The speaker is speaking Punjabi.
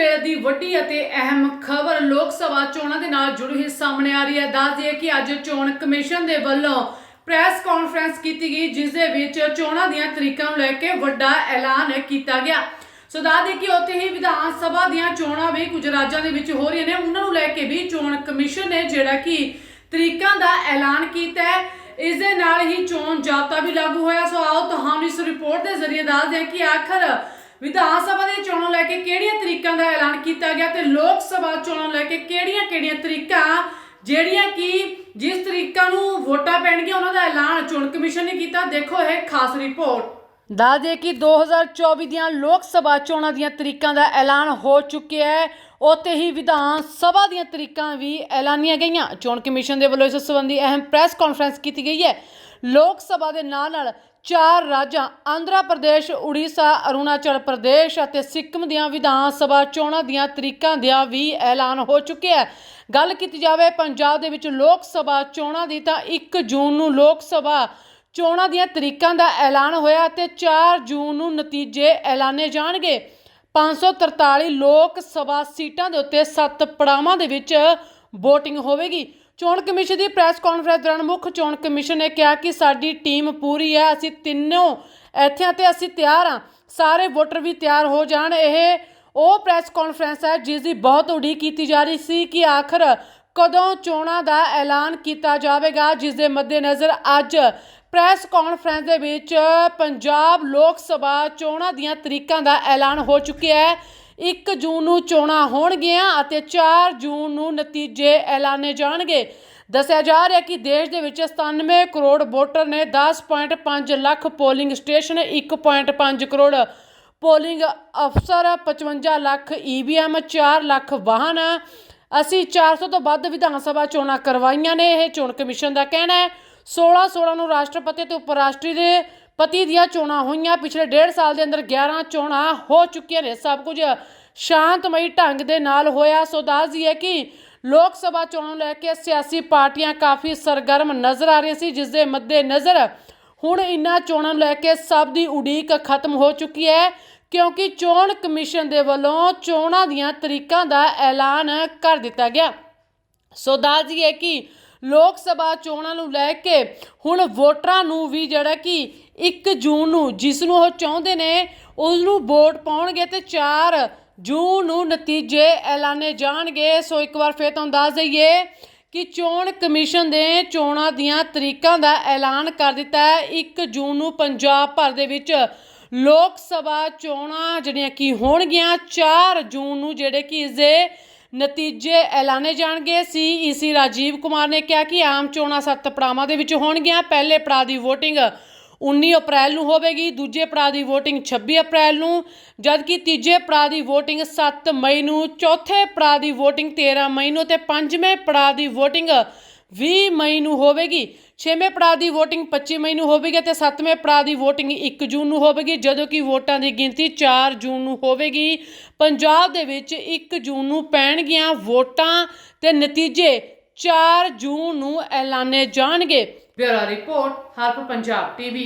ਵੇਲੇ ਦੀ ਵੱਡੀ ਅਤੇ ਅਹਿਮ ਖਬਰ ਲੋਕ ਸਭਾ ਚੋਣਾਂ ਦੇ ਨਾਲ ਜੁੜੀ ਹੋਈ ਸਾਹਮਣੇ ਆ ਰਹੀ ਹੈ। ਦੱਸ ਦਈਏ ਕਿ ਅੱਜ ਚੋਣ ਕਮਿਸ਼ਨ ਦੇ ਵੱਲੋਂ ਪ੍ਰੈਸ ਕਾਨਫਰੰਸ ਕੀਤੀ ਗਈ, ਜਿਸ ਦੇ ਵਿੱਚ ਚੋਣਾਂ ਦੀਆਂ ਤਰੀਕਾਂ ਨੂੰ ਲੈ ਕੇ ਵੱਡਾ ਐਲਾਨ ਕੀਤਾ ਗਿਆ। ਸੋ ਦੱਸ ਦਈਏ ਕਿ ਉੱਥੇ ਹੀ ਵਿਧਾਨ ਸਭਾ ਦੀਆਂ ਚੋਣਾਂ ਵੀ ਕੁਝ ਰਾਜਾਂ ਦੇ ਵਿੱਚ ਹੋ ਰਹੀਆਂ ਨੇ। ਉਹਨਾਂ ਨੂੰ ਲੈ ਕੇ ਵੀ ਚੋਣ ਕਮਿਸ਼ਨ ਨੇ ਜਿਹੜਾ ਕਿ ਤਰੀਕਾਂ ਦਾ ਐਲਾਨ ਕੀਤਾ ਹੈ। ਇਸ ਦੇ ਨਾਲ ਹੀ ਚੋਣ ਜਾਬਤਾ ਵੀ ਲਾਗੂ ਹੋਇਆ। ਸੋ ਆਓ ਤੁਹਾਨੂੰ ਇਸ ਰਿਪੋਰਟ ਦੇ ਜ਼ਰੀਏ ਦੱਸਦੇ ਹਾਂ ਕਿ ਆਖਰ ਵਿਧਾਨ ਸਭਾ ਦੇ ਚੋਣਾਂ ਲੈ ਕੇ ਕਿਹੜੀਆਂ ਤਰੀਕਾਂ ਦਾ ਐਲਾਨ ਕੀਤਾ ਗਿਆ ਤੇ ਲੋਕ ਸਭਾ ਚੋਣਾਂ ਨੂੰ ਲੈ ਕੇ ਕਿਹੜੀਆਂ-ਕਿਹੜੀਆਂ ਤਰੀਕਾਂ, ਜਿਹੜੀਆਂ ਕਿ ਜਿਸ ਤਰੀਕਾਂ ਨੂੰ ਵੋਟਾਂ ਪੈਣਗੀਆਂ, ਉਹਨਾਂ ਦਾ ਐਲਾਨ ਚੋਣ ਕਮਿਸ਼ਨ ਨੇ ਕੀਤਾ। ਦੇਖੋ ਇਹ ਖਾਸ ਰਿਪੋਰਟ। ਦੱਸ ਦੇ ਕਿ 2024 ਦੀਆਂ ਲੋਕ ਸਭਾ ਚੋਣਾਂ ਦੀਆਂ ਤਰੀਕਾਂ ਦਾ ਐਲਾਨ ਹੋ ਚੁੱਕਿਆ ਹੈ। ਉੱਥੇ ਹੀ ਵਿਧਾਨ ਸਭਾ ਦੀਆਂ ਤਰੀਕਾਂ ਵੀ ਐਲਾਨੀਆਂ ਗਈਆਂ। ਚੋਣ ਕਮਿਸ਼ਨ ਦੇ ਵੱਲੋਂ ਇਸ ਸੰਬੰਧੀ ਅਹਿਮ ਪ੍ਰੈਸ ਕਾਨਫਰੰਸ ਕੀਤੀ ਗਈ ਹੈ। ਲੋਕ ਸਭਾ ਦੇ ਨਾਲ ਨਾਲ ਚਾਰ ਰਾਜਾਂ, ਆਂਧਰਾ ਪ੍ਰਦੇਸ਼, ਉੜੀਸਾ, ਅਰੁਣਾਚਲ ਪ੍ਰਦੇਸ਼ ਅਤੇ ਸਿੱਕਮ ਦੀਆਂ ਵਿਧਾਨ ਸਭਾ ਚੋਣਾਂ ਦੀਆਂ ਤਰੀਕਾਂ ਦਾ ਵੀ ਐਲਾਨ ਹੋ ਚੁੱਕਿਆ ਹੈ। ਗੱਲ ਕੀਤੀ ਜਾਵੇ ਪੰਜਾਬ ਦੇ ਵਿੱਚ ਲੋਕ ਸਭਾ ਚੋਣਾਂ ਦੀ ਤਾਂ 1 ਜੂਨ ਨੂੰ ਲੋਕ ਸਭਾ ਚੋਣਾਂ ਦੀਆਂ ਤਰੀਕਾਂ ਦਾ ਐਲਾਨ ਹੋਇਆ ਅਤੇ 4 ਜੂਨ ਨੂੰ ਨਤੀਜੇ ਐਲਾਨੇ ਜਾਣਗੇ। 543 ਲੋਕ ਸਭਾ ਸੀਟਾਂ ਦੇ ਉੱਤੇ 7 ਪੜਾਵਾਂ ਦੇ ਵਿੱਚ VOTING ਹੋਵੇਗੀ। ਚੋਣ ਕਮਿਸ਼ਨ ਦੀ ਪ੍ਰੈਸ ਕਾਨਫਰੰਸ ਦੌਰਾਨ ਮੁੱਖ ਚੋਣ ਕਮਿਸ਼ਨ ਨੇ ਕਿਹਾ ਕਿ ਸਾਡੀ ਟੀਮ ਪੂਰੀ ਹੈ, ਅਸੀਂ ਤਿੰਨੋਂ ਇੱਥੇ ਤੇ ਅਸੀਂ ਤਿਆਰ ਹਾਂ। ਸਾਰੇ ਵੋਟਰ ਵੀ ਤਿਆਰ ਹੋ ਜਾਣ। ਇਹ ਉਹ ਪ੍ਰੈਸ ਕਾਨਫਰੰਸ ਹੈ ਜਿਸ ਦੀ ਬਹੁਤ ਉਡੀਕ ਕੀਤੀ ਜਾ ਰਹੀ ਸੀ ਕਿ ਆਖਰ ਕਦੋਂ ਚੋਣਾਂ ਦਾ ਐਲਾਨ ਕੀਤਾ ਜਾਵੇਗਾ, ਜਿਸ ਦੇ ਮੱਦੇਨਜ਼ਰ ਅੱਜ ਪ੍ਰੈਸ ਕਾਨਫਰੰਸ ਦੇ ਵਿੱਚ ਪੰਜਾਬ ਲੋਕ ਸਭਾ ਚੋਣਾਂ ਦੀਆਂ ਤਰੀਕਾਂ ਦਾ ਐਲਾਨ ਹੋ ਚੁੱਕਿਆ ਹੈ। 1 ਜੂਨ ਨੂੰ ਚੋਣਾਂ ਹੋਣਗੀਆਂ ਅਤੇ 4 ਜੂਨ ਨੂੰ ਨਤੀਜੇ ਐਲਾਨੇ ਜਾਣਗੇ। ਦੱਸਿਆ ਜਾ ਰਿਹਾ ਕਿ ਦੇਸ਼ ਦੇ ਵਿੱਚ 97 ਕਰੋੜ ਵੋਟਰ ਨੇ 10.5 lakh polling station 1.5 crore polling ਅਫਸਰ 55 ਲੱਖ ਈਵੀਐਮ 4 ਲੱਖ ਵਾਹਨ। ਅਸੀਂ 400 ਤੋਂ ਵੱਧ ਵਿਧਾਨ ਸਭਾ ਚੋਣਾਂ ਕਰਵਾਈਆਂ ਨੇ, ਇਹ ਚੋਣ ਕਮਿਸ਼ਨ ਦਾ ਕਹਿਣਾ ਹੈ। 16 16 ਨੂੰ ਰਾਸ਼ਟਰਪਤੀ ਤੇ ਉਪ ਰਾਸ਼ਟਰੀ ਦੇ ਪਤੀ ਦੀਆਂ ਚੋਣਾਂ ਹੋਈਆਂ। ਪਿਛਲੇ ਡੇਢ ਸਾਲ ਦੇ ਅੰਦਰ 11 ਚੋਣਾਂ ਹੋ ਚੁੱਕੀਆਂ ਨੇ। ਸਭ ਕੁਝ ਸ਼ਾਂਤਮਈ ਢੰਗ ਦੇ ਨਾਲ ਹੋਇਆ। ਸੋ ਦੱਸ ਦਈਏ ਕਿ ਲੋਕ ਸਭਾ ਚੋਣਾਂ ਨੂੰ ਲੈ ਕੇ ਸਿਆਸੀ ਪਾਰਟੀਆਂ ਕਾਫੀ ਸਰਗਰਮ ਨਜ਼ਰ ਆ ਰਹੀਆਂ ਸੀ ਜਿਸ ਦੇ ਮੱਦੇ ਨਜ਼ਰ ਹੁਣ ਇਨ੍ਹਾਂ ਚੋਣਾਂ ਨੂੰ ਲੈ ਕੇ ਸਭ ਦੀ ਉਡੀਕ ਖਤਮ ਹੋ ਚੁੱਕੀ ਹੈ, ਕਿਉਂਕਿ ਚੋਣ ਕਮਿਸ਼ਨ ਦੇ ਵੱਲੋਂ ਚੋਣਾਂ ਦੀਆਂ ਤਰੀਕਾਂ ਦਾ ਐਲਾਨ ਕਰ ਦਿੱਤਾ ਗਿਆ। ਸੋ ਦੱਸ ਦਈਏ ਕਿ ਲੋਕ ਸਭਾ ਚੋਣਾਂ ਨੂੰ ਲੈ ਕੇ ਹੁਣ ਵੋਟਰਾਂ ਨੂੰ ਵੀ ਜਿਹੜਾ ਕਿ 1 ਜੂਨ ਨੂੰ ਜਿਸ ਨੂੰ ਉਹ ਚਾਹੁੰਦੇ ਨੇ ਉਸ ਨੂੰ ਵੋਟ ਪਾਉਣਗੇ ਤੇ 4 ਜੂਨ ਨੂੰ ਨਤੀਜੇ ਐਲਾਨੇ ਜਾਣਗੇ। ਸੋ ਇੱਕ ਵਾਰ ਫੇਰ ਤੁਹਾਨੂੰ ਦੱਸ ਦਈਏ ਕਿ ਚੋਣ ਕਮਿਸ਼ਨ ਦੇ ਚੋਣਾਂ ਦੀਆਂ ਤਰੀਕਾਂ ਦਾ ਐਲਾਨ ਕਰ ਦਿੱਤਾ ਹੈ। 1 ਜੂਨ ਨੂੰ ਪੰਜਾਬ ਭਰ ਦੇ ਵਿੱਚ ਲੋਕ ਸਭਾ ਚੋਣਾਂ ਜਿਹੜੀਆਂ ਕਿ ਹੋਣਗੀਆਂ 4 ਜੂਨ ਨੂੰ ਜਿਹੜੇ ਕਿ ਇਸ ਦੇ ਨਤੀਜੇ ਐਲਾਨੇ ਜਾਣਗੇ। ਸੀ ਈਸੀ ਰਾਜੀਵ ਕੁਮਾਰ ਨੇ ਕਿਹਾ ਕਿ ਆਮ ਚੋਣਾਂ ਸੱਤ ਪੜਾਵਾਂ ਦੇ ਵਿੱਚ ਹੋਣਗੀਆਂ। ਪਹਿਲੇ ਪੜਾਅ ਦੀ VOTING 19 ਅਪ੍ਰੈਲ ਨੂੰ ਹੋਵੇਗੀ, ਦੂਜੇ ਪੜਾਅ ਦੀ VOTING 26 ਅਪ੍ਰੈਲ ਨੂੰ, ਜਦਕਿ ਤੀਜੇ ਪੜਾਅ ਦੀ VOTING 7 ਮਈ ਨੂੰ, ਚੌਥੇ ਪੜਾਅ ਦੀ VOTING 13 ਮਈ ਨੂੰ ਤੇ ਪੰਜਵੇਂ ਪੜਾਅ ਦੀ VOTING 20 ਮਈ ਨੂੰ ਹੋਵੇਗੀ। ਛੇਵੇਂ ਪੜਾਅ ਦੀ VOTING 25 ਮਈ ਨੂੰ ਹੋਵੇਗੀ ਤੇ ਸੱਤਵੇਂ ਪੜਾਅ ਦੀ VOTING 1 ਜੂਨ ਨੂੰ ਹੋਵੇਗੀ ਜਦੋਂ ਕਿ ਵੋਟਾਂ ਦੀ ਗਿਣਤੀ 4 ਜੂਨ ਨੂੰ ਹੋਵੇਗੀ। ਪੰਜਾਬ ਦੇ ਵਿੱਚ 1 ਜੂਨ ਨੂੰ ਪੈਣਗੀਆਂ ਵੋਟਾਂ ਤੇ ਨਤੀਜੇ 4 ਜੂਨ ਨੂੰ ਐਲਾਨੇ ਜਾਣਗੇ। ਬਿਊਰੋ ਰਿਪੋਰਟ ਹਰਪ ਪੰਜਾਬ ਟੀਵੀ।